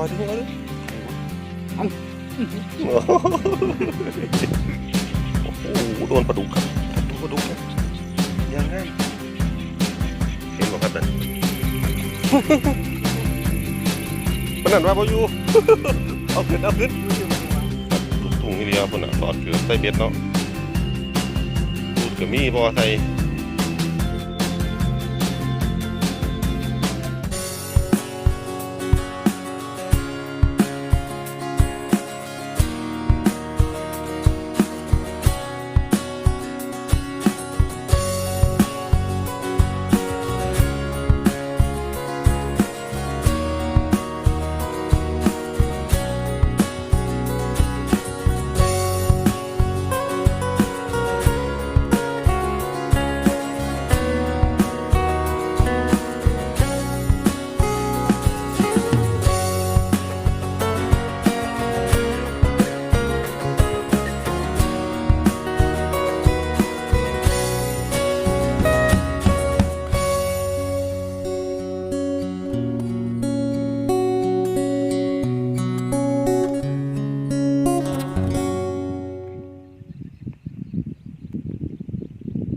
คอยดึงเอาดิเอาโอ้โหโดนปลาดุกครับโดนปลาดุกครับยังไงเห็นบ่ครับนั่นมันนั่นว่าบ่อยู่เอาขึ้นเอาขึ้นลูกทุ่งนี่เดียวพุ่นน่ะสอดคือใส่เบ็ดเนาะพูดก็มีบ่ใส่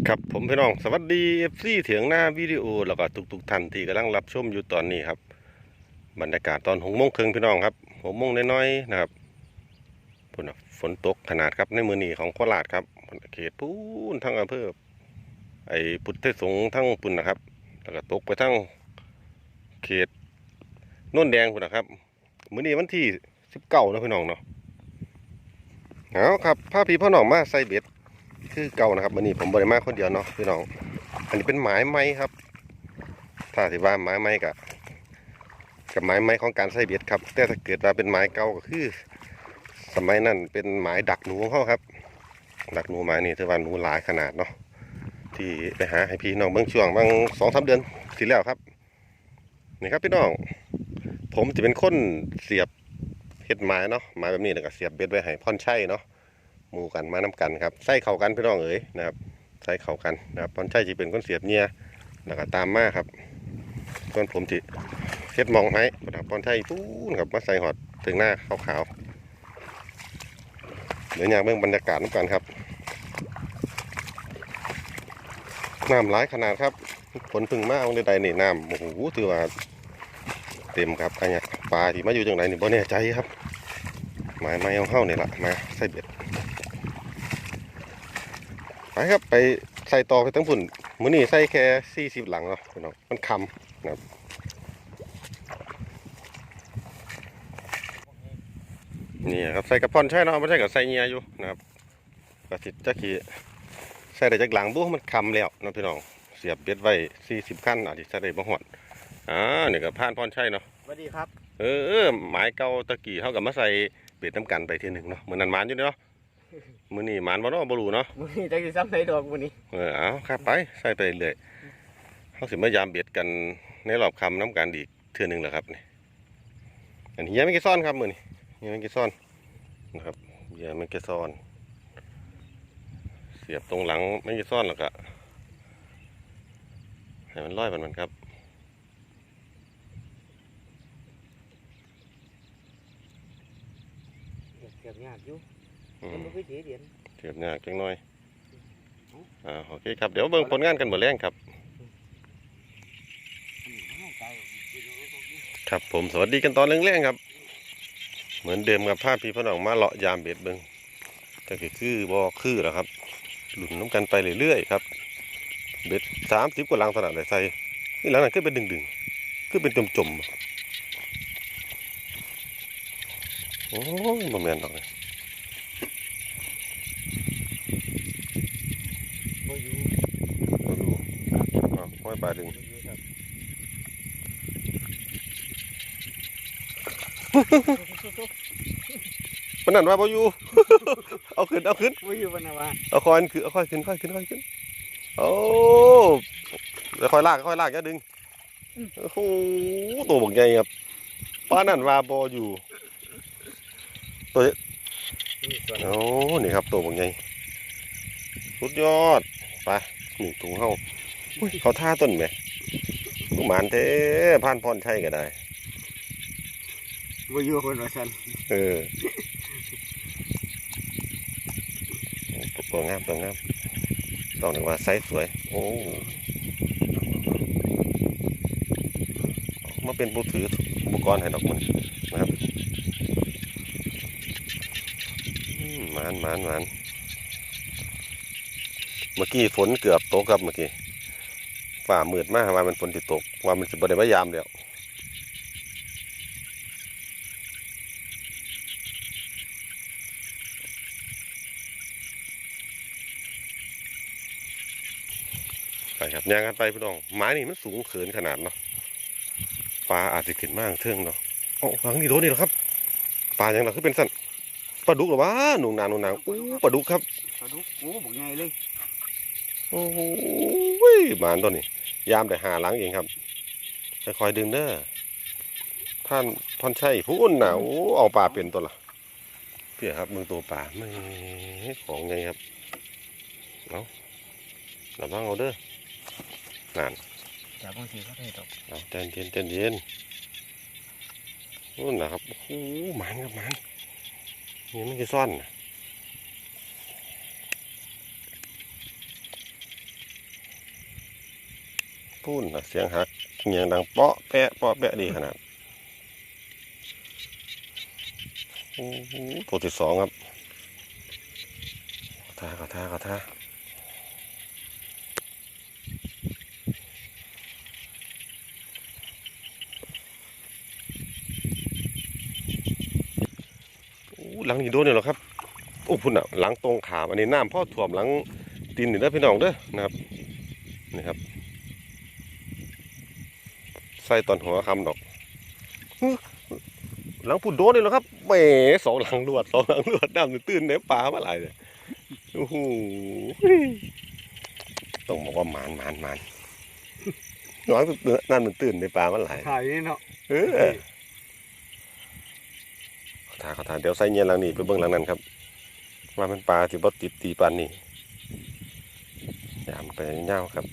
ครับผมพี่น้องสวัสดี FC เถียงหน้าวิดีโอแล้วก็ทุกๆท่านที่กำลังรับชมอยู่ตอนนี้ครับ บรรยากาศตอนหกโมงครึ่งพี่น้องครับหกโมงน้อยๆนะครับพุ่นฝนตกขนาดครับในมือนีของโคราชครับเขตพูนทั้งอำเภอไอ้พุทธสงฆ์ทั้งปุ่นนะครับ แล้วก็ตกไปทั้งเขตโน่นแดงพุ่นนะครับมือนีวันที่สิบเก้านะพี่น้องเนาะเอาครับพาพีพ่อหน้องมาใส่เบ็ด คือเก่านะครับวันนี้ผมบริมาคนเดียวเนาะพี่น้อง อันนี้เป็นไม้ไม้ครับ ถ้าสิว่าไม้ไม้กับกับไม้ไม้ของการใส่เบ็ดครับ แต่ถ้าเกิดว่าเป็นไม้เก่าก็คือ สมัยนั้นเป็นไม้ดักหนูของเขาครับ ดักหนูไม้นี่ถือว่าหนูหลายขนาดเนาะที่ไปหาให้พี่น้องเบิ่งช่วงบางสองสามเดือนที่แล้วครับนี่ครับพี่น้อง ผมจะเป็นคนเสียบเห็ดไม้เนาะไม้แบบนี้แล้วก็เสียบเบ็ดไว้ให้พ่อนใช่เนาะ หมู่กันมาน้กันครับใส่เข่ากันพี่น้องเอ๋ยนะครับใส่เข่ากันนะครับพรชัยจะเป็นคนเสียบเนี่ยแล้วก็ตามมาครับส่วนผมจิเฮ็ดมองให้นะครับพรชัยปูนครับมาใส่หอดถึงหน้าขาวๆเดี๋ยวอยากเบิ่งบรรยากาศน้ำกันครับน้ำหลายขนาดครับฝนพึ่งมาเอาใดๆนี่น้ำโอ้โหถือว่าเต็มครับอันนี้ปลาที่มาอยู่จังไหนนี่บ่แน่ใจครับหมายไม้เอาเข้าเนี่แหละมาใส่เบ็ด ไปครับไปใส่ต่อไปทั้งฝุ่นมื้อนี้ใส่แค่สี่สิบหลังเนาะพี่น้องมันคำนะครับนี่ครับใส่กระพอนใช่เนาะไม่ใช่กับใส่เงียอยู่นะครับกระสิจักขีใส่ได้จากหลังบุ้มันคำแล้วเนาะพี่น้องเสียบเบ็ดไว้สี่สิบขั้นอาจจะใส่ได้บ่หอดอ่านี่ก็ผ่านพรใช่เนาะสวัสดีครับ เออหมายเก่าตะกี้เท่ากับมาใส่เบ็ดน้ำกันไปทีหนึ่งเนาะเหมือนนันหมานอยู่เนาะ มื้อนี้หมานบ่เนาะบ่รู้เนาะมื้อนี้จักสิซ้ำในดอกมื้อนี้เออเอาครับไปใส่ไปเรื่อยเขาสิมายามเบียดกันในรอบคำน้ำกันอีกเทื่อหนึงแหละครับนี่อันนี้ยังไม่กี่ซ่อนครับมือนี่ยังไม่กี่ซ่อนนะครับยังไม่กี่ซ่อน เสียบตรงหลังไม่กี่ซ่อนหรอกอะให้มันร้อยมันมันครับเก็บยากอยู่อื มันมบ่คือสีเดียนเสียบยากจังน้อยอ่าโอเคครับเดี๋ยวเบิ่งผลงานกันหมดแรงครับ ครับผมสวัสดีกันตอนแรงๆครับ เหมือนเดิมกับภาพพี่พ่อน้องมาเลาะยามเบ็ดเบิงแต่ก็คือบ่คือแล้วครับ หลุนน้ำกันไปเรื่อยๆครับ เบ็ดสามสิบกว่าลังขนาดไหนใส่นี่หลังนั้นคือเป็นดึงๆคือเป็นจมๆโอ้ยบ่แม่นดอกเลย บ่อยู่ บ่ดู อ้าวห้อยปลาดึงบ่อยู่ครับมันนั่นว่าบ่อยู่ เอาขึ้นเอาขึ้นบ่อยู่ปานน่ะว่าเอาคอยขึ้นเอาคอยขึ้นคอยขึ้นคอยขึ้น โอ้แล้วคอยลากคอยลากอย่าดึง โอ้โหตัวบักใหญ่ครับป้านั่นว่าบออยู่นี่ส่วนโอ้ นี่ครับตัวบักใหญ่สุดยอด ไปนี่ถุงเฮาอุ้ย เขาท่าต้นไหมลูกหมานเท่ผ่านพรใช่ก็ได้บ่อยู่คนว่าสันเออตัวงามตัวงามต้องถึงว่าไซส์สวย โอ้มาเป็นผู้ถืออุปกรณ์ให้ดอกมันนะครับอืมหมานหมานหมานเมื่อกี้ฝนเกือบตกครับเมื่อกี้ ฝ่ามืดมากว่ามันฝนจะตก ว่ามันจะบริวายามเดียวไปครับยางกันไปพี่น้องไม้นี่มันสูงเขินขนาดเนาะปลาอาจจะขึ้นมากเทิงเนาะโอ้หลังนี่โดนนี่หรอครับปลาอย่างเราคือเป็นสั้นปลาดุกหรอวะหนูนางหนูนางอู้ปลาดุกครับปลาดุกโอ้บ่ใหญ่เลย โอ้โหหมานตัวนี้ยามแต่หาหลังเองครับค่อยๆดึงเด้อท่านท่านใช่พูนนะโอ้เอาปลาเป็นตัวละเพี่ยครับมึงตัวปลาไม่ของไงครับเอาระวังเอาเด้อนั่นจับบางทีเขาได้ดอกเอาเต้นเย็นเต้นเย็นนู่นนะครับโอ้โหหมันครับหมันนี่มันคือซ่อนนะ พูนนะเสียงหักเงียงดังเปาะแปะเปาะแปะดีขนาดโอ้โหตัวที่สองครับขอท่าขอท่าขอท่าหลังนี่โดนเนี่ยหรอครับโอ้พุ่นอะหลังตรงขามอันนี้น้ำพ่อถ่วมหลังตีนนี่เด้อพี่น้องเด้อนะครับนี่ครับ ส่ตอนหัวคำดอกฮึหลังพุ่นโดนเนี่ยเหรอครับแหมสองหลังลวดสองหลังลวดน้ำตื้นในป่ามาหลายเลยโอ้โหต้องบอกว่าหมานหมานหมานน้อยน้ำมันตื้นในป่ามาหลายถ่ายนี่เนาะเออขอทาขอทาเดี๋ยวใส่เงียนหลังนี้ไปเบิ่งหลังนั้นครับว่ามันปลาที่บ่ติดตีปานนี้ยามไปเงาวครับ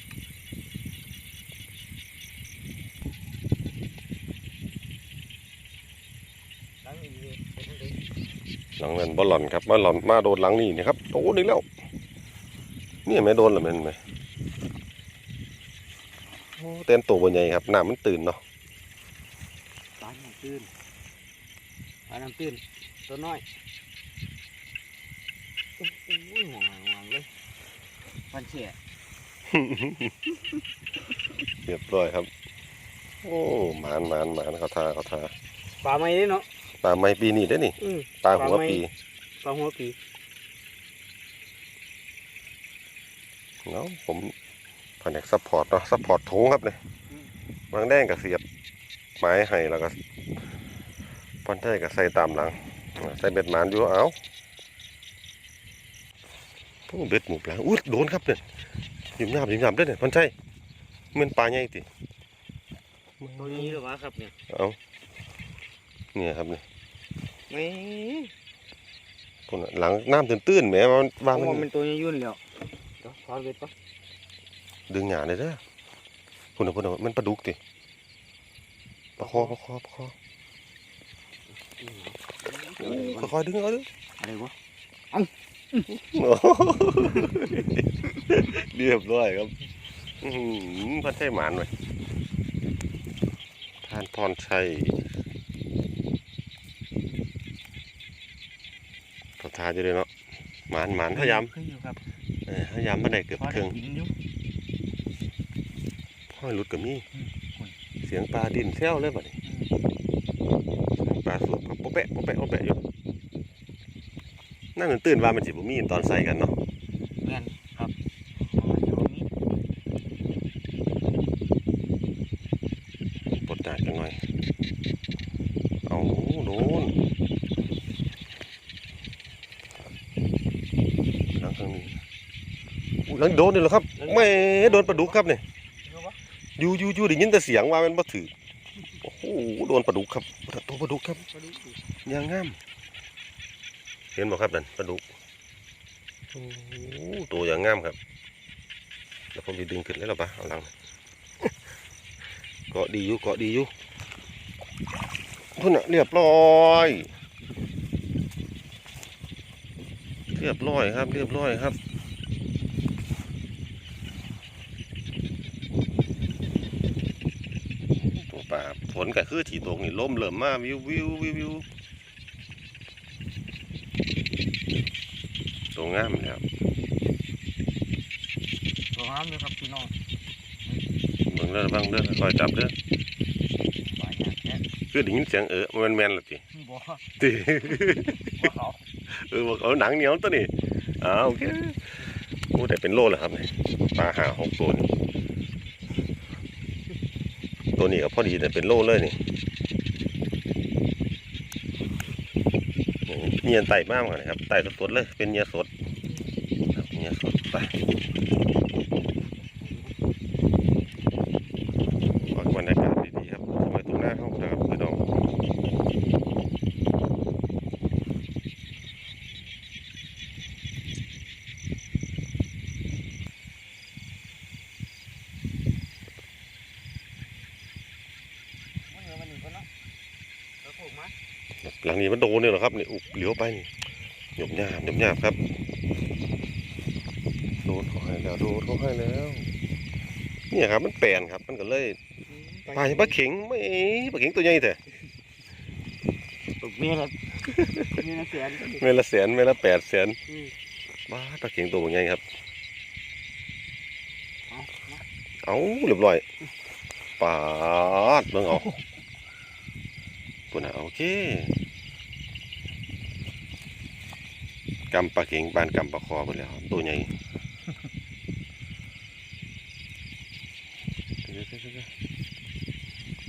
ตั้งนี่เลยเป็นจังได๋หลังนั้นบ่หล่อนครับมาหล่อนมาโดนหลังนี้นี่ครับโอ้นี่แล้วนี่ไม่โดนหรือมันไหมโอ้เต้นตัวบ่ใหญ่ครับน้ำมันตื่นเนาะปลาน้ำตื้นปลาน้ำตื้นตัวน้อยโอ้โหห่วงห่วงเลยพันเชี่ยเรียบร้อยครับ โอ้หมานหมานหมานเขาทาเขาทาปลาไม่ได้เนาะ ปลาไม่ปีนี้ได้อนี่อือปลาหัวปลาไม้ปีปลาหัวปีเนาะผมแผนกซัพพอร์ตเนาะซัพพอร์ตถุงครับเนี่ยบางแดงกับเสียบไม้ให้แล้วก็พอนใช่ก็ใส่ตามหลังใส่เบ็ดหมานอยู่เอาพวกเบ็ดหมูปลาอุ้ยโดนครับเนี่ยยิ้มหยาบยิ้มหยาบได้เนี่ยพอนใช่เหมันปลาใหญ่ติ ตัวนี้หรือวะครับเนี่ย เอาเนี่ยครับเนี่ย ไม่พุ่นน่ะหลังน้ำตื้นๆแหมว่ามันว่าว่ามัมันนตัวนี้ยุ่นแล้วเดี๋ยวถอนเบ็ดปะดึงหยาเลยเด้อพุ่นน่ะพุ่นน่ะมันปลาดุกติประคอประคอประคออืมค่อยๆดึงเอาเด้อ อะไรวะโอ้โหเรียบร้อยครับอื้อหือพันใช่หมานเลยท่านพรชัย ทอยู่เลยเนาะหมานหมานพยายามคืออยู่ครับเออพยายามมาได้เกือบพอคได้รึ่งกินอยู่ห้อยหลุดกับมีอืมคุณเสียงปลาดินแซวเลยบัดนี้เสียงปลาสวบครับโปะแปะโปะแปะโปะแปะอยู่นั่นมันตื่นว่ามันจิบมีตอนใส่กันเนาะ แม่นครับเอามาอยู่นี่ ปลดหนักกันหน่อย เอาโดนหลังทางนี้อุ๊ย หลังโดนนี่เหรอครับไม่โดนปลาดุกครับเนี่ยรู้ปะอยู่อยู่อยู่ได้ยินแต่เสียงว่ามันบ่ถือโอ้โหโดนปลาดุกครับตัวปลาดุกครับมาดูสิยางงาม เห็นบ่ครับนั่นปลาดุกโอ้โหตัวอย่างงามครับแล้วผมจะดึงขึ้นแล้วหรอปะเอาหลังเกาะดีอยู่เกาะดีอยู่พุ่นน่ะเรียบร้อย เรียบร้อยครับ เรียบร้อยครับ ตัวป่าฝน ก็คือที่ตกนี่ลมเริ่มมาวิววิววิววิวตัวงามเลยครับตัวงามเลยครับพี่น้องเบิ่งเด้อเบังเด้อคอยจับเด้อปลาหยาดแค่คือได้ยินเสียงเออมันแม่นละติบ่ติบ่เขาเออบอกเอาหนังเหนียวตัวนี้อ้าวโอเคโอ้แต่เป็นโลแล้วครับนี่ปลาหาหกตัวนี่ ตัวนี้ก็พอดีแต่เป็นโลเลยนี่เนียนไต่มากเลยครับไต่สดๆเลยเป็นเนียสดเนียสดไปขอบรรยากาศดีๆครับทำไมตรงหน้าเข้านะครับพี่น้อง วันนี้วันนี้ก็เนาะแล้วถูกไหม หลัง นี้มันโดนเนี่ยเหรอครับนี่อุบเหลียวไปนี่หยบหยาบหยบหยาบครับ โดนเขาให้แล้วโดนเขาให้แล้วเนี่ยครับมันแปลนครับ มันก็เลยปลาปลาเข็งไม่ปลาเข็งตัวใหญ่แต่ถูกเมียละเมียละแสนเมละแสนเมละแปดแสนอืมบ้าปลาเข็งตัวใหญ่ครับเอาเนาะเอาเรียบร้อยปาดเบิ่งเอาปุ่นน่ะโอเค กำปลาเข็งบานกำปลาคอไปแล้วตัวใหญ่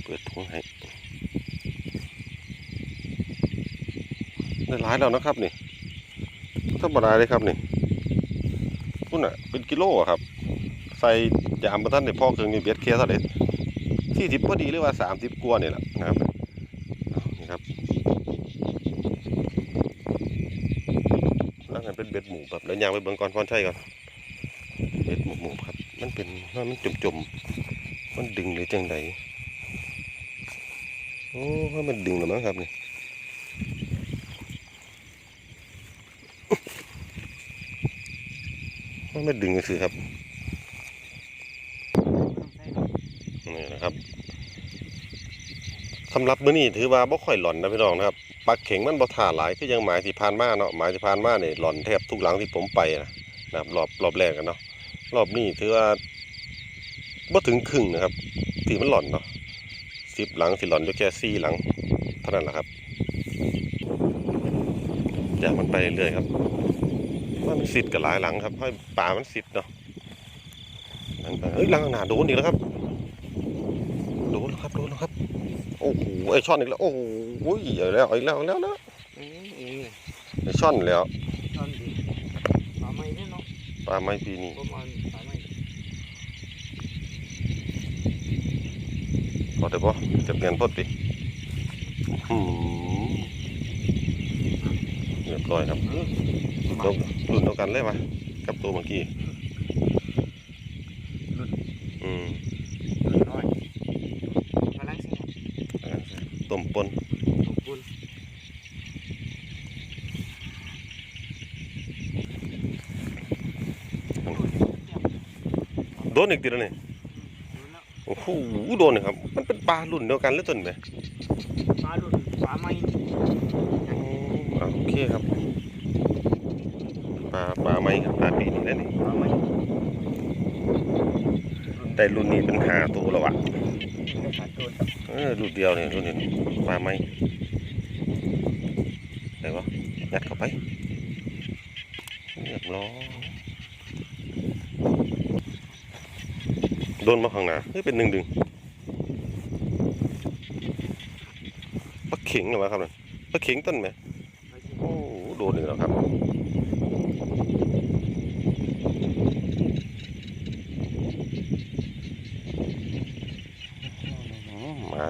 เปิดถุงให้ได้หลายแล้วนะครับนี่ธรรมดาเลยครับนี่พุ่นอะเป็นกิโลอะครับ ใส่ยามประทันในพ่อเครื่องนี่เบียดเคลียร์เท่าไรที่สิบพอดีหรือว่าสามสิบกว่านี่แหละนะครับเอานี่ครับแล้วกัน เบ็ดหมูแบบแล้วยางไปเบิ่งก่อนพรใช่ก่อนเบ็ดหมูหมูครับ มันเป็นมันจมจมๆมันดึงหรือจังไดโอ้ว่ามันดึงหรือมั้งครับนี่ว่ามันดึงก็คือครับ นี่นะครับ สำหรับมื้อนี้ถือว่าบ่ค่อยหล่อนนะพี่น้องนะครับปลาเข็งมันบ่ท่าหลายคือยังหมายที่ผ่านมาเนาะหมายที่ผ่านมาเนี่ยหล่อนแทบทุกหลังที่ผมไปนะนะครับรอบรอบแรกกันเนาะรอบนี้ถือว่าบ่ถึงครึ่งนะครับที่มันหล่อนเนาะสิบหลังสิหล่อนอยู่แค่สี่หลังเท่านั้นแหละครับจากมันไปเรื่อยๆครับว่ามันสิทธิ์กับหลายหลังครับให้ป่ามันสิทธิ์เนาะเอ้ยหลังหนาโดนอีกแล้วครับ โดนแล้วครับโดนแล้วครับ โอ้โหไอช่อนอีกแล้วโอ้โหเอาอีกแล้วเอาอีกแล้วเอาอีกแล้วนะอืมเองเนี่ยไอช่อนแล้วตอนดีปลาไม้เนี่ยเนาะปลาไม้ปีนี้ประมาณปลาไม้พอได้ปะจะเปลี่ยนพดดิหืมเรียบร้อยครับรุ่นเดียวรุ่นเดียวกันเลยวะกับตัวเมื่อกี้อืม น้อยกำลังสิ ต้มปนขอบคุณโดนอีกทีแล้วนี่โอ้โหโดนเลยครับ มันเป็นปลารุ่นเดียวกันหรือต้นไหมปลาดุนปลาไม้อืมอะโอเคครับปลาปลาไม้ครับปลาปีนี้นั่นนี่ปลาไม้แต่รุ่นนี้เป็นหาตัวแล้วอะขาดตัวเออรุ่นเดียวเนี่ยรุ่นนี้ปลาไม้ไหนวะยัดเข้าไปเรียบร้อยโดนมาข้างหน้าเฮ้ยเป็นหนึ่งดึงปลาเข็งเหรอครับเนี่ยปลาเข็งต้นไหมโอ้โหโดนอีกแล้วครับ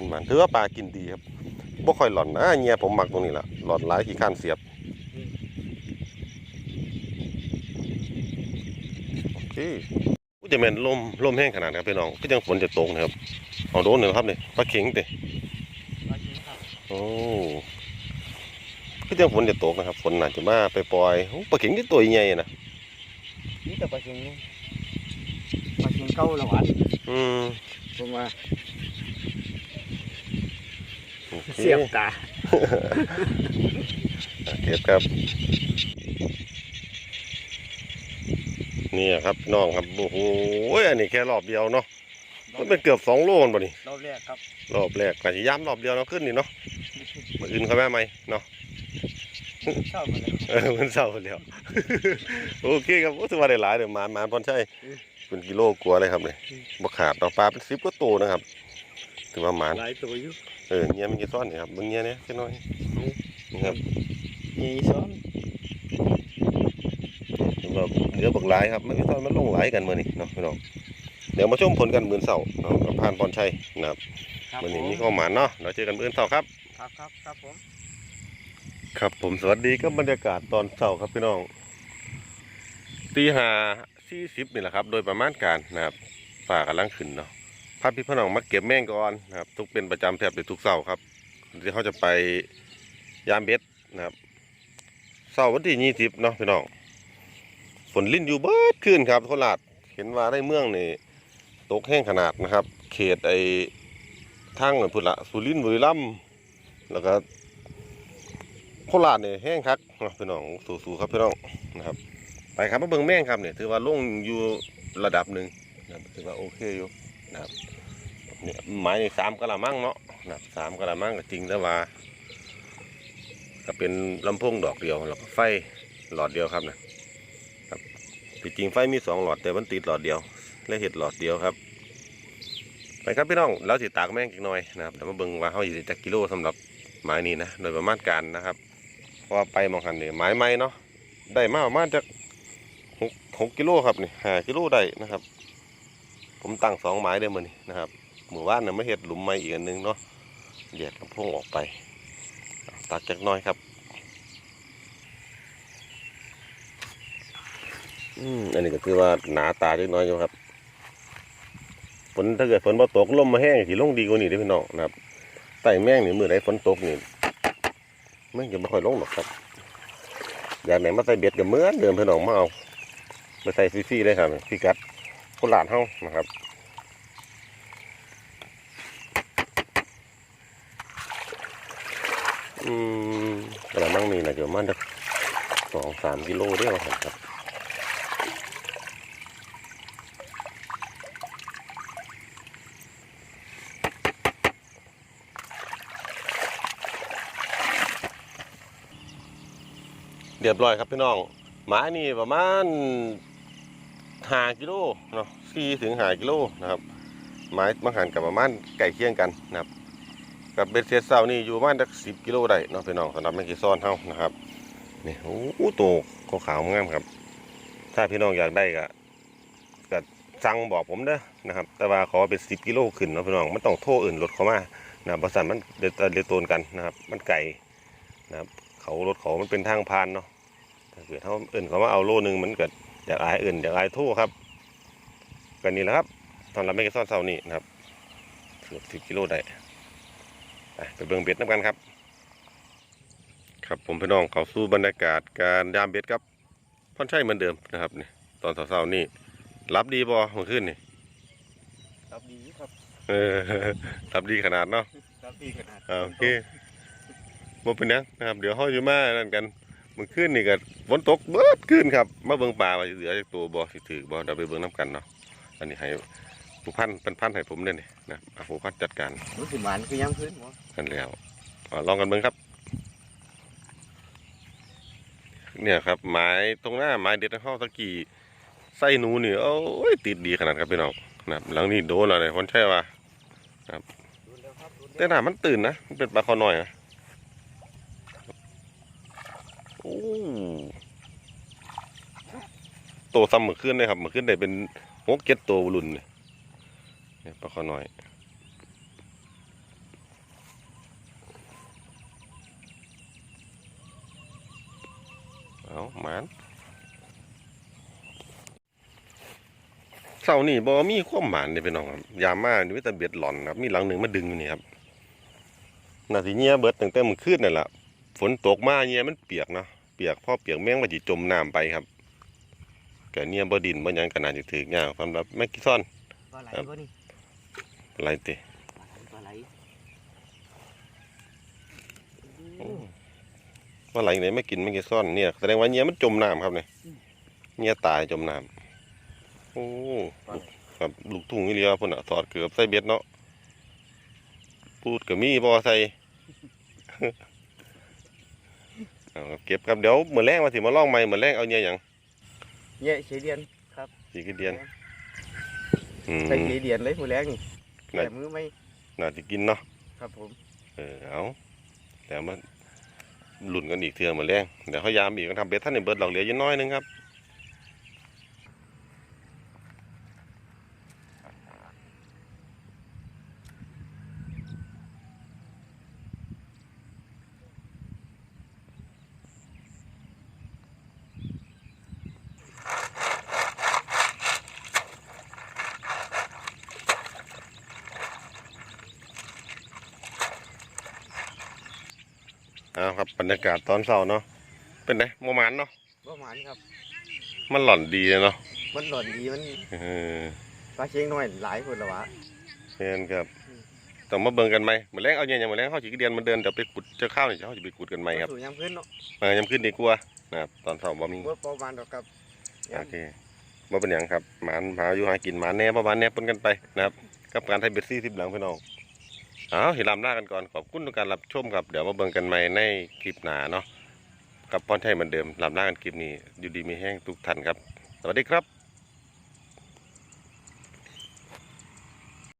อื มหมานหมานถือว่าปลากินดีครับบ่ค่อยหล่อนนะเงียผมหมักตรงนี้ละหล่อนหลายขี้ข้านเสียบโอเคอู้จะแม่นลมลมแห้งขนาดครับพี่น้องก็ยังฝนจะตกนะครับเอาโดนหนึ่งครับนี่ปลาเข็งเตะปลาเข็งขครับโอ้พี่เจ้าฝนจะตกนะครับฝนน่าจะมาไปปล่อยๆโอ้ปลาเข็งที่ตัวใหญ่นะนี่แต่ปลาเค็งนี่ปลาเค็งเก้าละหวานอืมผมว่า โอเคเสียบตาเก็บครับ นี่ครับน้องครับ โอ้โหอันนี้แค่รอบเดียวเนาะ มันเป็นเกือบสองโลนบ่นี่ รอบแรกครับ รอบแรกก็จะย้ำรอบเดียวเนาะขึ้นนี่เนาะมาอื่นเขาแม่ไหมเนาะชอบมาเลยเออมันเศร้าแล้ว โอเคครับโอ้ถือว่าได้หลายเดี๋ยวหมานหมานพรใช่อืมเป็นกิโลกลัวาเลยครับเนี่ยอืมบ่ขาดเนาะปลาเป็นสิบก็โตวนะครับ ถือว่าหมานหลายตัวอยู่เออเงี้ยมันกี่ซ้อนนี่ครับเบิ่งเงี้ยเนี่ยแค่น้อยนี่ครับมีซ้อนถือว่าเหลือบักหลายครับมันกี่ซ้อนมันลงหลายกันมื้อนี้เนาะพี่น้องเดี๋ยวมาชมผลกันมื้อเช้าเนาะกับพานพรชัยนะครับครับมื้อผนี้มมีข้าวหมานเนาะเดี๋ยวเจอกันมื้อเช้าครับครับครับครับผมครับผมสวัสดีก็บรรยากาศตอนเช้าครับพี่น้องตีห้าสี่สิบนี่แหละครับ โดยประมาณการนะครับฝ่ากำลังขึ้นเนาะ พาพี่พี่น้องมาเก็บแมงก่อนนะครับ ทุกเป็นประจำแทบจะทุกเช้าครับที่เขาจะไปยามเบ็ดนะครับเช้าวันที่ยี่สิบเนาะพี่น้องฝนลิ้นอยู่เบิดขึ้นครับโคราชเห็นว่าได้เมืองนี่ตกแห้งขนาดนะครับ เขตไอ้ทางพุทละสุรินทร์บุรีรัมย์แล้วก็โคราชเนี่ยแห้งคักนะพี่น้องสู้ๆครับพี่น้องนะครับ ไปครับมาเบิ่งแม่งครับเนี่ยถือว่าลงอยู่ระดับหนึ่งนะถือว่าโอเคอยู่นะครับ เนี่ยไม้นี่สามกะละมังเนาะนะสามกะละมังก็จริงแต่ว่า ก็เป็นลำโพงดอกเดียวแล้วก็ไฟหลอดเดียวครับนะครับที่จริงไฟมีสองหลอดแต่มันติดหลอดเดียว และเห็ดหลอดเดียวครับไปครับพี่น้องแล้วสิตากแม่งอีกหน่อยนะครับเดี๋ยวมาเบิ่งว่าเขาอยู่จักกิโลสำหรับไม้นี้นะโดยประมาณการนะครับ เพราะว่าไปมองหันเนี่ยไม้ไม้เนาะได้มาประมาณจากหกหกกิโลครับนี่ห้ากิโลได้นะครับ ผมตั้งสองไม้ได้เหมานี่นะครับ หมู่บ้านเนี่ยไม่เห็ดหลุมไม้อีกอันนึงเนาะแยกลำโพงออกไป ตัดจากน้อยครับ อืมอันนี้ก็คือว่าหนาตาเล็กน้อยอยู่ครับฝนถ้าเกิดฝนบ่ตกลมมาแห้งสิลงดีกว่านี้เด้พี่น้องนะครับไต่แม่งนี่มือไหนฝนตกนี่ไม่จะไม่ค่อยลงหรอกครับอยากไหนมาใส่เบ็ดกับเหมือนเดิมพี่น้องมาเอาไปใส่ฟรีๆได้ครับพี่กัดโคราชเฮานะครับ อืมกระมังนี่นะเดี๋ยวมันจะสองสามกิโลเดียวครับเรียบร้อยครับพี่น้องหมานี่ประมาณหากิโลเนาะสี่ถึงหากิโลนะครับไม้บาหันกับประมาณไก่เคียงกันนะครับ กับเบ็ดเซสเซานี่อยู่ประมาณสักสิบกิโลได้เนาะพี่น้องสำหรับแมงกีซ้อนเฮานะครับนี่โอ้โหโตขาวขาวงามครับ ถ้าพี่น้องอยากได้ก็ก็สั่งบอกผมเด้อนะครับ แต่ว่าขอเป็นสิบกิโลขึ้นเนาะพี่น้องมันต้องโทรอื่นรถเข้ามานะครับริษัทมันเดยวเดยวโตนกันนะครับ มันไก่นะครับเขารถเขามันเป็นทางพานเนาะถ้าเกิดเขาเอื่นเขามาเอาโลนึงมันเกิดอยากอายอื่นอยากอายทั่วครับกันนี่แหละครับตอนเราไม่กระซ่อนเสานี่นะครับเกือบสิบกิโลได้ ไปไปเบิ่งเบ็ดน้ำกันครับ ครับผมพี่น้องเขาสู้บรรยากาศการยามเบ็ดครับพ่อนใช่เหมือนเดิมนะครับนี่ตอนเสาๆนี่รับดีบ่เมื่อคืนนี่ครับดีครับเออรับดีขนาดเนาะครับดีขนาดอ่าโอเคบ่เป็นหยังนะครับ เดี๋ยวเขาอยู่มานั่นกันมันขึ้นนี่ก็ฝนตกเบิดขึ้นครับ มาเบิ่งปลาว่าสิเหลือจากตัวบ่สิถือบ่เดี๋ยวไปเบิ่งน้ำกันเนาะอันนี้ให้ ผู้พันเป็นพันให้ผมเด้นี่นะเอาผู้พันจัดการรู้สึกหวานคือยังพื้นหมอกันแล้วอ่าลองกันเบิ่งครับ เนี่ยครับไม้ตรงหน้าไม้เด็ดของเฮาตะกี้ใส่หนูนี่โอ้ยติดดีขนาดครับพี่น้องนะครับหลังนี้โดนแล้วเนี่ยคนใช่ว่าดูแล้วครับดูแต่หน้ามันตื่นนะมันเป็นปลาคอน้อยนะโอ้โตซ้ำเหมือนขึ้นเลยครับเหมือนขึ้นได้เป็นหกเจ็ดตัวรุ่นเลยเนี่ย ปลาคอน้อยเอาหมานเสานี่บ่มีความหมานเลยพี่น้องครับยามมานี่มีแต่เบ็ดหล่อนครับ มีหลังหนึ่งมาดึงอยู่นี่ครับนาสิเงียเบิดตั้งแต่มื้อคืนนั่นล่ะฝนตกมาเงียมันเปียกเนาะเปียกพอเปียกแมงมันสิจมน้ำไปครับแกเงียบ่ดินบ่ยังก็น่าสิถึกยากสำหรับแมกกิซอนปลาไหลบ่นี่ อะไรติปลาไหลว่าไหลไหนไม่กินแมกกิซอนเนี่ยแสดงว่าเงียมันจมน้ำครับเนี่ยเงียตายจมน้ำโอ้ครับลูกทุ่งนี่เรียกว่าพุ่นน่ะถอดเกือบใส่เบ็ดเนาะพูดก็มีบ่ใส่เอาครับเก็บครับเดี๋ยวมื้อแรงมาสิมาลองใหม่มื้อแรงเอาเงียหยังเนี่ยเฉยเดียนครับสีกระเดียนอืมใส่เฉยเดียนเลยมือแรงนี่น่า แต่มือไม่น่าจะกินเนาะครับผม เออเอาแล้วมาหลุ่นกันอีกเทื่อมื้อแรงเดี๋ยวเขายามอีกก็ทำเบ็ดท่านในเบิดหลอกเหลืออยู่น้อยหนึงครับ อาครับบรรยากาศตอนเช้าเนาะเป็นไงโมมานเนาะประมาณครับ มันหล่อนดีเลยเนาะมันหล่อนดีมันเออปลาเชียงน้อยหลายคนละวะเช่นครับต้องมาเบิ่งกันไหมเหมือนแรงเอาเนี่ยอย่างเหมือนแรงเขาจีกเดียนมันเดินเดี๋ยวไปขุดเจอข้าวนี่เขาจะไปขุดกันไหมครับสู่ยามขึ้นเนาะมายามขึ้นดีกว่านะครับตอนเช้าบ่มีว่าประมาณดอกครับโอเคบ่เป็นหยังครับหมานหาอยู่หากินหมาแน่ประมาณแน่ปนกันไปนะครับกับการไทยเบสซี่ทิปหลังพี่น้อง เอาเห็นลำหน้ากันก่อนขอบคุณทุกการรับชมครับ เดี๋ยวมาเบิ่งกันใหม่ในคลิปหนาเนาะกับป้อนไทยเหมือนเดิมลำหน้ากันคลิปนี้อยู่ดีมีแห้งทุกท่านครับ สวัสดีครับ